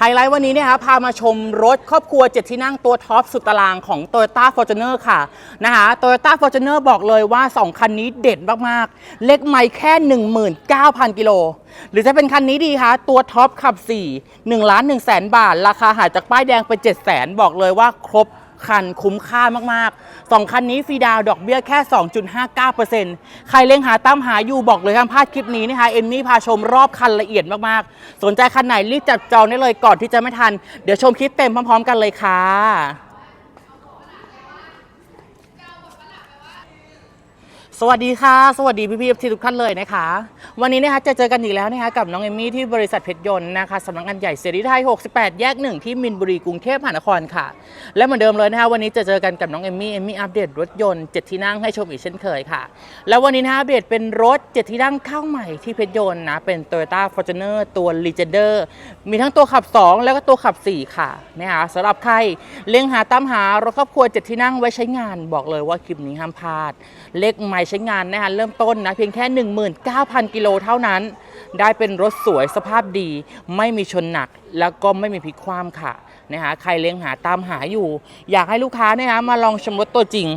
ไฮไลท์วันนี้เนี่ยคะพามาชมรถครอบครัว 7 ที่นั่งตัวท็อปสุดตารางของ Toyota Fortuner ค่ะนะคะ Toyota Fortuner บอกเลยว่า 2 คันนี้เด็ดมาก ๆ เล็กไม่แค่ 19,000 กิโล หรือจะเป็นคันนี้ดีคะตัวท็อปขับ 4 1ล้าน1แสนบาท ราคาหายจากป้ายแดงไป 7 0 0แสนบอกเลยว่าครบ คันคุ้มค่ามากๆ 2 คันนี้ฟรีดาวดอกเบี้ยแค่ 2.59%ใครเล็งหาตามหาอยู่บอกเลยห้ามพลาดคลิปนี้นะคะเอมมี่พาชมรอบคันละเอียดมากๆ สนใจคันไหนรีบจับจองได้เลยก่อนที่จะไม่ทัน เดี๋ยวชมคลิปเต็มพร้อม ๆ กันเลยค่ะ สวัสดีค่ะ สวัสดีพี่พี่ที่ทุกท่านเลยนะคะ วันนี้นะคะจะเจอกันอีกแล้วนะคะกับน้องเอมี่ที่บริษัทเพชรยนต์นะคะสำนักงานใหญ่เสรีไทย 68 แยกหนึ่งที่มินบุรีกรุงเทพมหานครค่ะ และเหมือนเดิมเลยนะคะวันนี้จะเจอกันกับน้องเอมี่เอมี่อัปเดตรถยนต์ 7 ที่นั่งให้ชมอีกเช่นเคยค่ะ แล้ววันนี้นะคะอัปเดตเป็นรถ 7 ที่นั่งเข้าใหม่ที่เพชรยนต์นะเป็น Toyota Fortuner ตัว Legender มีทั้งตัวขับ 2 แล้วก็ตัวขับ 4 ค่ะนะคะสำหรับใครเล็งหาตามหารถครอบครัว 7 ที่นั่งไว้ใช้งานบอกเลยว่าคลิปนี้ห้ามพลาดเลขไมใช้งานนะคะเริ่มต้นนะเพียงแค่ 19,000 กิโลเท่านั้น ได้เป็นรถสวยสภาพดี ไม่มีชนหนักแล้วก็ไม่มีพลิกคว่ำค่ะนะคะใครเลี้ยงหาตามหาอยู่ อยากให้ลูกค้านะคะมาลองชมรถตัวจริง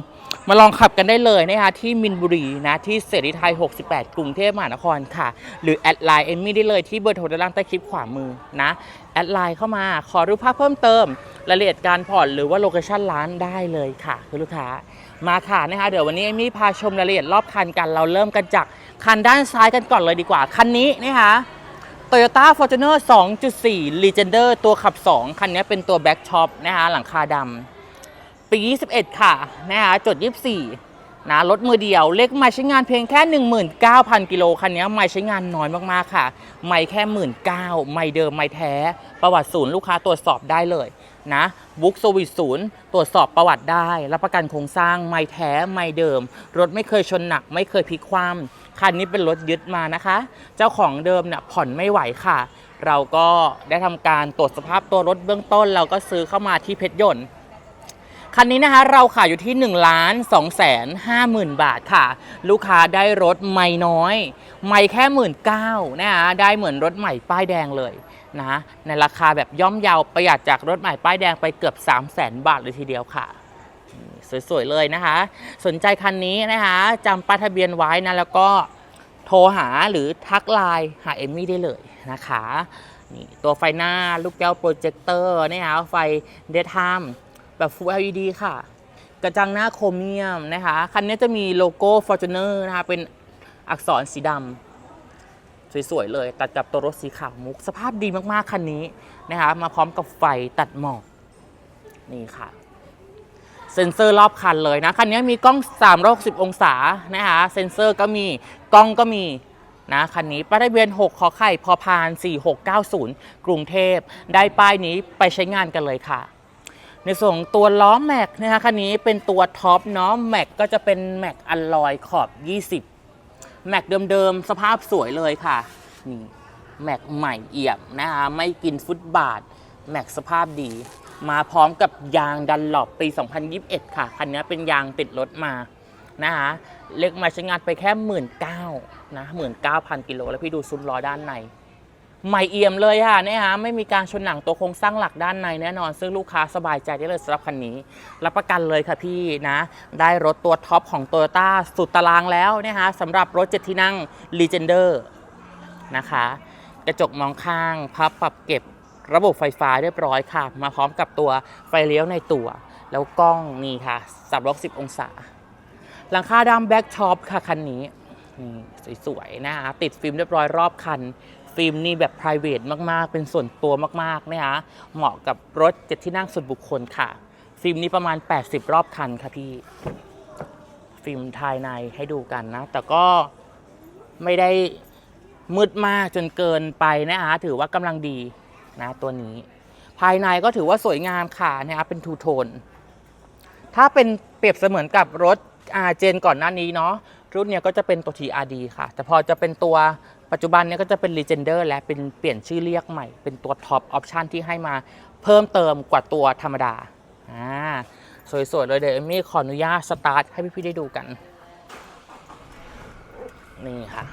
มาลองขับกันได้เลยนะคะที่มินบุรีนะที่เสรีไทย 68 กรุงเทพมหานครค่ะ หรือแอดไลน์เอมมี่ได้เลยที่เบอร์โทรด้านล่างใต้คลิปขวามือนะแอดไลน์เข้ามาขอรูปภาพเพิ่มเติมรายละเอียดการผ่อนหรือว่าโลเคชั่นร้านได้เลยค่ะคุณลูกค้า มาค่ะนะคะเดี๋ยววันนี้อมมี่พาชมรายละเอียดรอบคันกัน เราเริ่มกันจากคันด้านซ้ายกันก่อนเลยดีกว่า คันนี้นะคะ Toyota Fortuner 2.4 Legender ตัวขับ 2 คันนี้เป็นตัว Black Top นะคะหลังคาดำปี 21 ค่ะนะคะจด 24 นะรถมือเดียว เล็กไม่ใช้งานเพียงแค่ 19,000 กิโลคันนี้ไม่ใช้งานน้อยมากๆค่ะ ไม่แค่ 19,000ไม่เดิมไม่แท้ ประวัติศูนย์ลูกค้าตรวจสอบได้เลย นะบุ๊กสวิตศูนย์ตรวจสอบประวัติได้ รับประกันโครงสร้างไม่แท้ไม่เดิม รถไม่เคยชนหนัก ไม่เคยพลิกคว่ำคันนี้เป็นรถยึดมานะคะ เจ้าของเดิมเนี่ยผ่อนไม่ไหวค่ะ เราก็ได้ทำการตรวจสภาพตัวรถเบื้องต้น เราก็ซื้อเข้ามาที่เพชรยนต์คันนี้นะคะเราขายอยู่ที่1ล้าน2แสน5หมื่นบาทค่ะ ลูกค้าได้รถไม่น้อย ไม่แค่หมื่นเก้านะคะได้เหมือนรถใหม่ป้ายแดงเลย นะในราคาแบบย่อมเยาประหยัดจากรถใหม่ป้ายแดงไปเกือบ 3 0 0แสนบาทเลยทีเดียวค่ะ สวยๆเลยนะคะ สนใจคันนี้นะคะจำป้ายทะเบียนไว้นะแล้วก็โทรหาหรือทักไลน์หาเอมมี่ได้เลยนะคะนี่ตัวไฟหน้าลูกแก้วโปรเจคเตอร์นะคะไฟเดทไทม์แบบ Full LED ค่ะ กระจังหน้าโครเมียมนะคะ คันนี้จะมีโลโก้ Fortuner นะคะเป็นอักษรสีดำ สวยๆเลยตัดกับตัวรถสีขาวมุก สภาพดีมากๆคันนี้นะคะมาพร้อมกับไฟตัดหมอกนี่ค่ะ เซ็นเซอร์รอบคันเลยนะคันนี้มีกล้อง 360 องศานะคะเซ็นเซอร์ก็มีกล้องก็มีนะคันนี้ป้ายทะเบียน 6 ขอไข่พอพาน 4690 กรุงเทพได้ป้ายนี้ไปใช้งานกันเลยค่ะ ในส่วนตัวล้อแม็กนะคะคันนี้เป็นตัวท็อปเนาะแม็กก็จะเป็นแม็กอัลลอยขอบ 20 แม็กเดิมๆ สภาพสวยเลยค่ะ นี่แม็กใหม่เอี่ยมนะคะ ไม่กินฟุตบาท แม็กสภาพดี มาพร้อมกับยางดันหลบปี 2021 ค่ะ คันนี้เป็นยางติดรถมานะคะเล็กมาใช้งานไปแค่1 9 0 0 0นะ19,000กิโลแล้วพี่ดูซุ้มล้อด้านใน ใหม่เอี่ยมเลยค่ะเนี่ยฮะไม่มีการชนหนังตัวโครงสร้างหลักด้านในแน่นอน ซึ่งลูกค้าสบายใจได้เลยสำหรับคันนี้ รับประกันเลยค่ะพี่นะ ได้รถตัวท็อปของ t o y ยต้าสุดตารางแล้วนะคะสำหรับรถเจ็ดที่นั่ง Legender นะคะ กระจกมองข้างพับปรับเก็บระบบไฟฟ้าเรียบร้อยค่ะ มาพร้อมกับตัวไฟเลี้ยวในตัว แล้วกล้องนี่ค่ะ360องศา หลังคาดำแบ็กช็อปค่ะคันนี้นี่สวยๆนะคะติดฟิล์มเรียบร้อยรอบคัน ฟิล์มนี่แบบ p r i v a t มาก ๆ เป็นส่วนตัวมากๆนะคะเหมาะกับรถเจ็ดที่นั่งส่วนบุคคลค่ะ ฟิล์มนี้ประมาณ 80 รอบคันค่ะพี่ ฟิล์มภายในให้ดูกันนะ แต่ก็ไม่ได้มืดมากจนเกินไปนะคะถือว่ากำลังดีนะตัวนี้ ภายในก็ถือว่าสวยงามค่ะนะคะเป็นทูโทน ถ้าเป็นเปรียบเสมือนกับรถอาเจนก่อนหน้านี้เนาะ รุ่นเนี้ยก็จะเป็นตัว TRD ค่ะ แต่พอจะเป็นตัวปัจจุบันเนี้ยก็จะเป็น Legender และเป็นเปลี่ยนชื่อเรียกใหม่ เป็นตัวท็อปออปชันที่ให้มาเพิ่มเติมกว่าตัวธรรมดาอ่าสวยๆเลยเดี๋ยวเอมมี่ขออนุญาตสตาร์ทให้พี่ๆได้ดูกัน นี่ค่ะ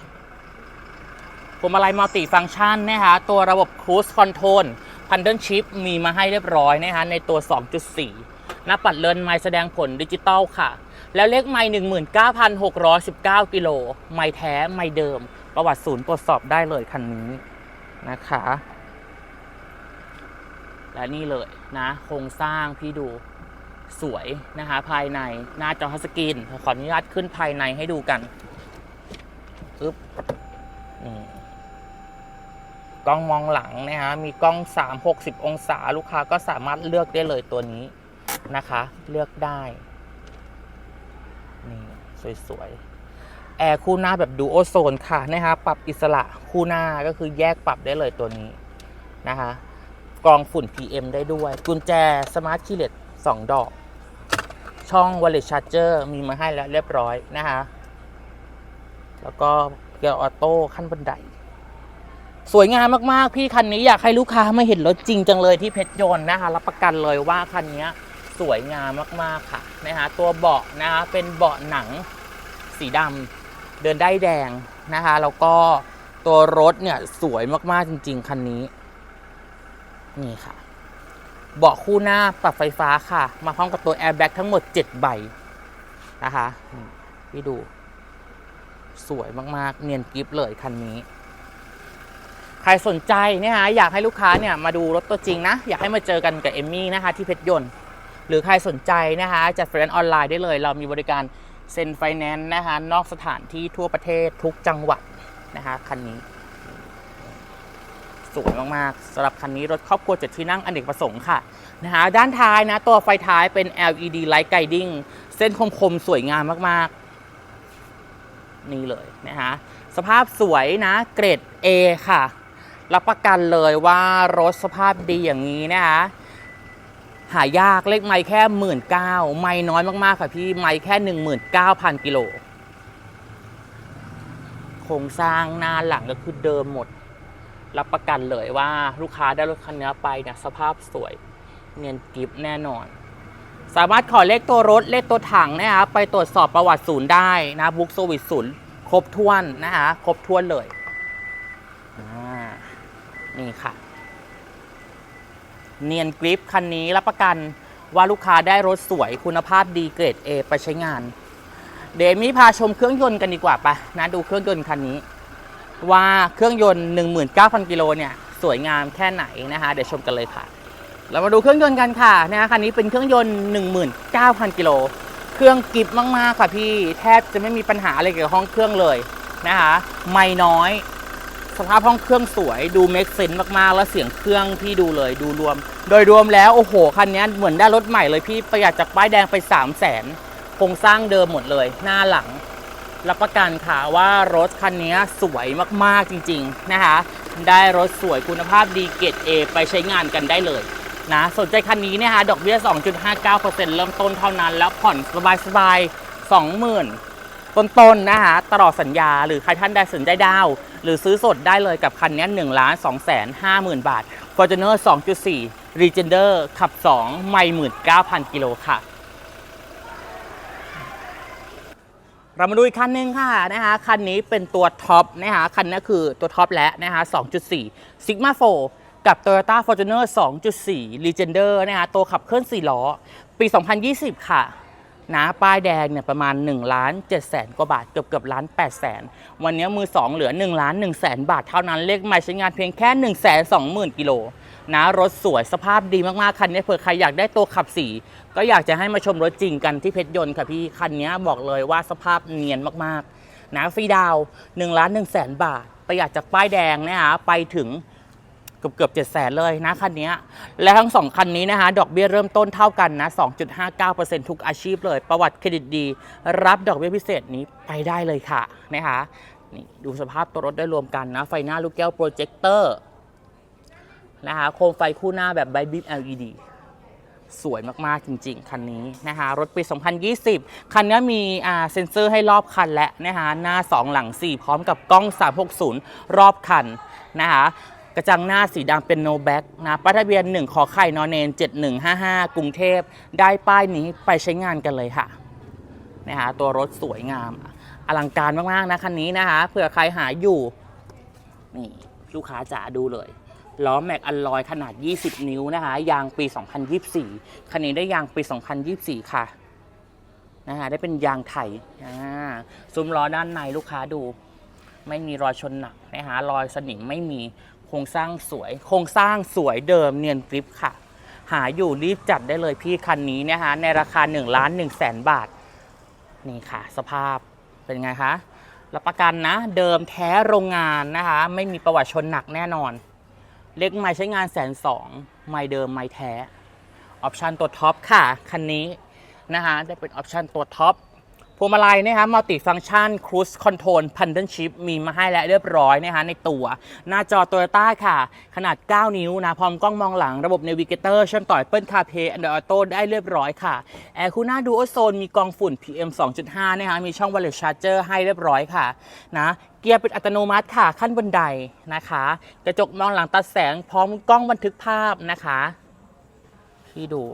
พวงมาลัยมัลติฟังก์ชันนะคะตัวระบบ Cruise Control พันเดิลชิปมีมาให้เรียบร้อยนะคะในตัว 2.4 หน้าปัดเลินไม้แสดงผลดิจิตอลค่ะ แล้วเลขไม้19,619กิโลไม้แท้ไม้เดิม ประวัติศูนย์ตรวจสอบได้เลยคันนี้นะคะ และนี่เลยนะ โครงสร้างพี่ดูสวยนะคะ ภายในหน้าจอทัชสกรีนขออนุญาตขึ้นภายในให้ดูกันอึ๊บนี่กล้องมองหลังนะฮะ มีกล้อง 360 องศา ลูกค้าก็สามารถเลือกได้เลยตัวนี้นะคะ เลือกได้ นี่สวยๆ แอร์คู่หน้าแบบดูโอโซนค่ะนะคะปรับอิสระคู่หน้าก็คือแยกปรับได้เลยตัวนี้นะคะกรองฝุ่น PM ได้ด้วย กุญแจสมาร์ทคีเลส2ดอก ช่อง Wallet Charger มีมาให้แล้วเรียบร้อยนะคะแล้วก็เกียร์ออโต้ขั้นบันได สวยงามมาก ๆ พี่คันนี้อยากให้ลูกค้ามาเห็นรถจริงจังเลยที่เพชรยนต์นะคะรับประกันเลยว่าคันนี้ สวยงามมากๆค่ะนะคะตัวเบาะนะคะเป็นเบาะหนังสีดำเดินได้แดงนะคะแล้วก็ตัวรถเนี่ยสวยมากๆจริง ๆ คันนี้ นี่ค่ะ เบาะคู่หน้าปรับไฟฟ้าค่ะ มาพร้อมกับตัวแอร์แบ็กทั้งหมด 7 ใบนะคะพี่ดู สวยมากๆ เนียนกริฟเลยคันนี้ ใครสนใจเนี่ยฮะอยากให้ลูกค้าเนี่ยมาดูรถตัวจริงนะ อยากให้มาเจอกันกับเอมมี่นะคะที่เพชรยนต์ หรือใครสนใจนะคะจัดไฟแนนซ์ออนไลน์ได้เลย เรามีบริการเซ็นไฟแนนซ์นะคะนอกสถานที่ทั่วประเทศทุกจังหวัดนะคะคันนี้สวยมากๆสำหรับคันนี้รถครอบครัวเจ็ดที่นั่งอเนกประสงค์ค่ะนะคะด้านท้ายนะ ตัวไฟท้ายเป็น LED Light Guiding เส้นคมๆ สวยงามมากๆ นี่เลยนะคะสภาพสวยนะเกรด A ค่ะ รับประกันเลยว่ารถสภาพดีอย่างนี้นะคะ หายากเลขไม้แค่หมื่นเก้าไม้น้อยมากๆค่ะพี่ไม้แค่หนึ่งหมื่นเก้าพันกิโลโครงสร้างหน้าหลังก็คือเดิมหมด รับประกันเลยว่าลูกค้าได้รถคันนี้ไปเนี่ยสภาพสวย เนียนกริฟแน่นอน สามารถขอเลขตัวรถเลขตัวถังนะคะไปตรวจสอบประวัติศูนย์ได้นะบุ๊กโซวิสศูนย์ครบถ้วนนะคะครบถ้วนเลยนี่ค่ะ เนียนกริฟคันนี้รับประกันว่าลูกค้าได้รถสวยคุณภาพดีเกรด A ไปใช้งาน เดมี่พาชมเครื่องยนต์กันดีกว่าปะนะดูเครื่องยนต์คันนี้ ว่าเครื่องยนต์ 19,000 กิโลเนี่ยสวยงามแค่ไหนนะคะเดี๋ยวชมกันเลยค่ะ เรามาดูเครื่องยนต์กันค่ะนะคะคันนี้เป็นเครื่องยนต์ 19,000 กิโลเครื่องกิบมากๆค่ะพี่แทบจะไม่มีปัญหาอะไรเกี่ยวกับห้องเครื่องเลยนะคะไม่น้อย สภาพห้องเครื่องสวยดูเมคเซนมากๆ แล้วเสียงเครื่องพี่ดูเลยดูรวม โดยรวมแล้วโอ้โหคันนี้เหมือนได้รถใหม่เลยพี่ประหยัดจากป้ายแดงไป 3 0 0 0 0นโครงสร้างเดิมหมดเลย หน้าหลังรับประกันค่ะว่ารถคันนี้สวยมากๆจริงๆนะคะ ได้รถสวยคุณภาพดีเกรด A ไปใช้งานกันได้เลยนะสนใจคันนี้นะคะดอกเบี้ย 2.59%เริ่มต้นเท่านั้น แล้วผ่อนสบายๆ20,000 ต้นๆนะคะตลอดสัญญาหรือใครท่านใดสนใจดาว หรือซื้อสดได้เลยกับคันนี้1ล้าน2แสน50,000บาท Fortuner 2.4 Legender ขับ 2 ไม่19,000กิโลค่ะ เรามาดูอีกคันหนึ่งค่ะนะคะคันนี้เป็นตัวท็อปนะคะคันนี้คือตัวท็อปและนะคะ2.4 Sigma 4กับ Toyota Fortuner 2.4 Legender นะคะตัวขับเคลื่อน4ล้อ ปี 2020 ค่ะ นะป้ายแดงเนี่ยประมาณ1ล้าน7แสนกว่าบาทเกือบเกือบล้าน8แสนวันนี้มือ 2 เหลือ1ล้าน1แสนบาทเท่านั้นเลขใหม่ใช้งานเพียงแค่1 2 0 0 0 0กิโลนะรถสวยสภาพดีมากๆ คันนี้เผื่อใครอยากได้ตัวขับสี ก็อยากจะให้มาชมรถจริงกันที่เพชรยนต์ค่ะพี่ คันนี้บอกเลยว่าสภาพเนียนมากๆนะฟรีดาว1ล้าน1แสนบาทประหยัดจากป้ายแดงนะฮะไปถึง เกือบเกือบเจ็ดแสนเลยนะคันนี้และทั้งสองคันนี้นะคะดอกเบี้ยเริ่มต้นเท่ากันนะ 2.59%ทุกอาชีพเลย ประวัติเครดิตดี รับดอกเบี้ยพิเศษนี้ไปได้เลยค่ะนะคะนี่ดูสภาพตัวรถได้รวมกันนะ ไฟหน้าลูกแก้วโปรเจคเตอร์นะคะโคมไฟคู่หน้าแบบไบบิ LED สวยมาก ๆ จริง ๆ คันนี้นะคะรถปี 2020 คันนี้มีเซ็นเซอร์ให้รอบคันและนะคะหน้า 2 หลัง 4 พร้อมกับกล้อง 360 รอบคันนะคะ กระจังหน้าสีดำเป็นโนแบ็กนะป้ายทะเบียน 1 ขอไข่นอนเนน 7155 กรุงเทพ ได้ป้ายนี้ไปใช้งานกันเลยค่ะนะคะตัวรถสวยงาม อลังการมาก ๆ นะคันนี้นะคะเผื่อใครหาอยู่นี่ลูกค้าจ๋าดูเลยล้อแม็กอัลลอยขนาด 20 นิ้วนะคะ ยางปี 2024 คันนี้ได้ยางปี 2024 ค่ะนะคะได้เป็นยางไทยอ่ซุ้มล้อด้านในลูกค้าดู ไม่มีรอยชนหนักนะคะรอยสนิมไม่มี โครงสร้างสวย โครงสร้างสวยเดิมเนียนกริปค่ะ หาอยู่รีบจัดได้เลยพี่คันนี้นะคะในราคา1ล้าน1แสนบาท นี่ค่ะ สภาพเป็นไงคะรับประกันนะ เดิมแท้โรงงานนะคะ ไม่มีประวัติชนหนักแน่นอน เล็กไม่ใช้งานแสนสองไม่เดิมไม่แท้ ออปชันตัวท็อปค่ะ คันนี้นะคะได้เป็นออปชันตัวท็อป พวงมาลัยนะคะมัลติฟังชันครู e คอนโทรลพัน l ชิ p มีมาให้แล้วเรียบร้อยนะคะในตัว หน้าจอ Toyota ค่ะ ขนาด 9 นิ้วนะ พร้อมกล้องมองหลังระบบ Navigator เชื่อมต่อ Apple CarPlay Android Auto ได้เรียบร้อยค่ะ แอร์คูน่าดูโอโซนมีกองฝุ่น PM 2.5 นะคะมีช่อง Wireless Charger ให้เรียบร้อยค่ะนะเกียร์เป็นอัตโนมัติค่ะขั้นบันไดนะคะ กระจกมองหลังตัดแสงพร้อมกล้องบันทึกภาพนะคะ ที่ดู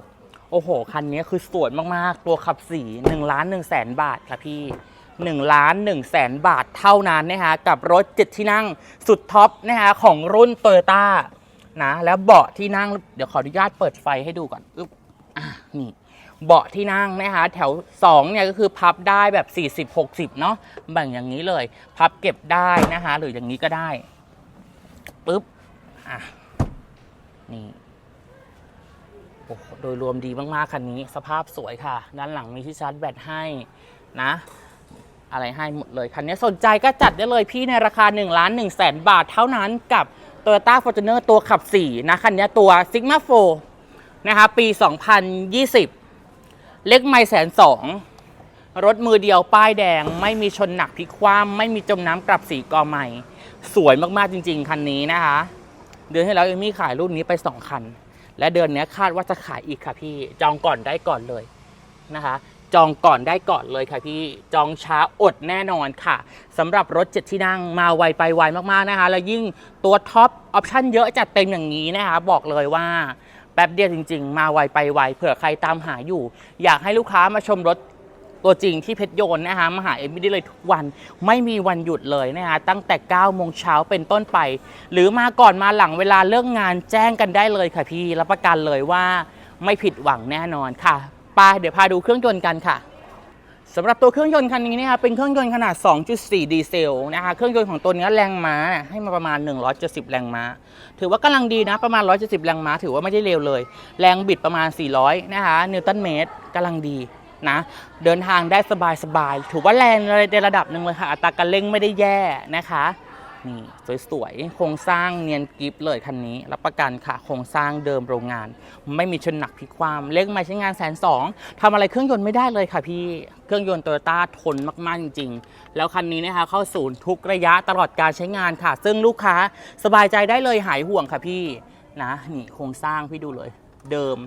โอ้โห คันนี้คือสวยมากๆ ตัวขับสี1ล้าน1แสนบาทค่ะพี่1ล้าน1แสนบาทเท่านั้นนะคะกับรถ 7 ที่นั่งสุดท็อปนะคะของรุ่นโตโยต้านะแล้วเบาะที่นั่งเดี๋ยวขออนุญาตเปิดไฟให้ดูก่อนอึ๊บอะนี่เบาะที่นั่งนะคะแถว2เนี่ยก็คือพับได้แบบ 40-60 เนาะแบ่งอย่างนี้เลย พับเก็บได้นะคะหรืออย่างนี้ก็ได้ปึ๊บอะนี่ โอ้โดยรวมดีมากๆคันนี้ สภาพสวยค่ะ ด้านหลังมีที่ชาร์จแบตให้นะ อะไรให้หมดเลย คันนี้สนใจก็จัดได้เลยพี่ในราคา1ล้าน1แสนบาทเท่านั้นกับ Toyota Fortuner ตัวขับ 4 นะ คันนี้ตัว Sigma 4 นะคะ ปี 2020 เล็กไม่แสนสองรถมือเดียวป้ายแดง ไม่มีชนหนักพลิกคว่ำไม่มีจมน้ำกลับสีกอใหม่ สวยมากๆจริง ๆ คันนี้นะคะ เดือนที่แล้วเอมี่ขายรุ่นนี้ไป 2 คัน และเดือนนี้คาดว่าจะขายอีกค่ะพี่จองก่อนได้ก่อนเลยนะคะ จองก่อนได้ก่อนเลยค่ะพี่จองช้าอดแน่นอนค่ะสำหรับรถเจ็ดที่นั่งมาไวไปไวมากๆนะคะ แล้วยิ่งตัวท็อปออปชั่นเยอะจัดเต็มอย่างนี้นะคะ บอกเลยว่าแป๊บเดียวจริง ๆ มาไวไปไวเผื่อใครตามหาอยู่ อยากให้ลูกค้ามาชมรถ ตัวจริงที่เพชรโยนนะคะมาหาเอมมี่ได้เลยทุกวันไม่มีวันหยุดเลยนะคะตั้งแต่9โมงเช้าเป็นต้นไป หรือมาก่อนมาหลังเวลาเลิกงานแจ้งกันได้เลยค่ะพี่รับประกันเลยว่าไม่ผิดหวังแน่นอนค่ะไปเดี๋ยวพาดูเครื่องยนต์กันค่ะสำหรับตัวเครื่องยนต์คันนี้นะคะเป็นเครื่องยนต์ขนาด 2.4 ดีเซลนะคะเครื่องยนต์ของตัวนี้แรงม้าให้มาประมาณ 170 แรงม้า ถือว่ากำลังดีนะประมาณ 170 แรงม้า ถือว่าไม่ได้เร็วเลย แรงบิดประมาณ 400 นะคะนิวตันเมตรกำลังดี นะเดินทางได้สบายๆถือว่าแรงในระดับหนึ่งเลยค่ะ อัตราการเร่งไม่ได้แย่นะคะนี่สวยๆ โครงสร้างเนียนกริฟเลยคันนี้ รับประกันค่ะโครงสร้างเดิมโรงงาน ไม่มีชนหนักพิความเล็กไม่ใช้งานแสนสองทำอะไรเครื่องยนต์ไม่ได้เลยค่ะพี่เครื่องยนต์โตโยต้าทนมากๆจริง ๆ แล้วคันนี้นะคะเข้าศูนย์ทุกระยะตลอดการใช้งานค่ะ ซึ่งลูกค้าสบายใจได้เลยหายห่วงค่ะพี่นะนี่โครงสร้างพี่ดูเลย เดิม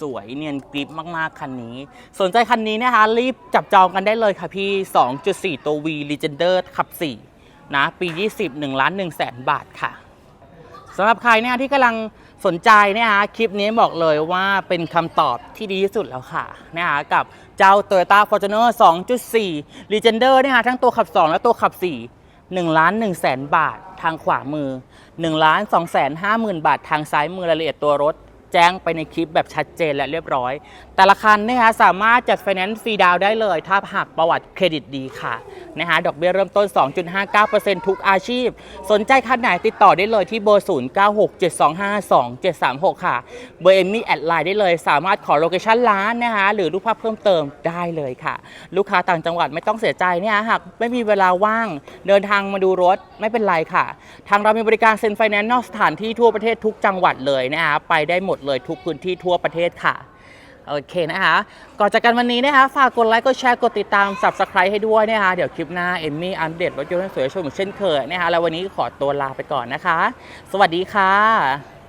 สวยเนียนกริปมากๆ คันนี้ สนใจคันนี้นะคะ รีบจับจองกันได้เลยค่ะพี่ 2.4 ตัว V Legender ขับ 4 นะ ปี 20 1ล้าน1แสนบาทค่ะสำหรับใครเนี่ยที่กำลังสนใจเนี่ยฮะคลิปนี้บอกเลยว่าเป็นคำตอบที่ดีที่สุดแล้วค่ะนะคะกับเจ้า Toyota Fortuner 2.4 Legender เนี่ยฮะทั้งตัวขับ 2 และตัวขับ 4 1ล้าน1แสนบาททางขวามือ1ล้าน2แสน5หมื่นบาททางซ้ายมือรายละเอียดตัวรถ แจ้งไปในคลิปแบบชัดเจนและเรียบร้อย แต่ละคันนะคะสามารถจัดไฟแนนซ์ฟรีดาวน์ได้เลย ถ้าหากประวัติเครดิตดีค่ะนะคะดอกเบี้ยเริ่มต้น 2.59%ทุกอาชีพ สนใจคันไหนติดต่อได้เลยที่เบอร์ 0967252736 ค่ะ เบอร์เอมมี่แอดไลน์ได้เลย สามารถขอโลเคชั่นร้านนะคะหรือรูปภาพเพิ่มเติมได้เลยค่ะ ลูกค้าต่างจังหวัดไม่ต้องเสียใจเนี่ยหากไม่มีเวลาว่าง เดินทางมาดูรถไม่เป็นไรค่ะ ทางเรามีบริการเซ็นไฟแนนซ์นอกสถานที่ทั่วประเทศทุกจังหวัดเลยนะคะไปได้หมดเลยทุกพื้นที่ทั่วประเทศค่ะโอเคนะคะ ก่อนจากกันวันนี้นะคะ ฝากกดไลค์ กดแชร์ กดติดตาม subscribe ให้ด้วยนะคะ เดี๋ยวคลิปหน้า เอมมี่อัปเดตรถยนต์สวยชมเหมือนเช่นเคยนะคะ แล้ววันนี้ขอตัวลาไปก่อนนะคะ สวัสดีค่ะ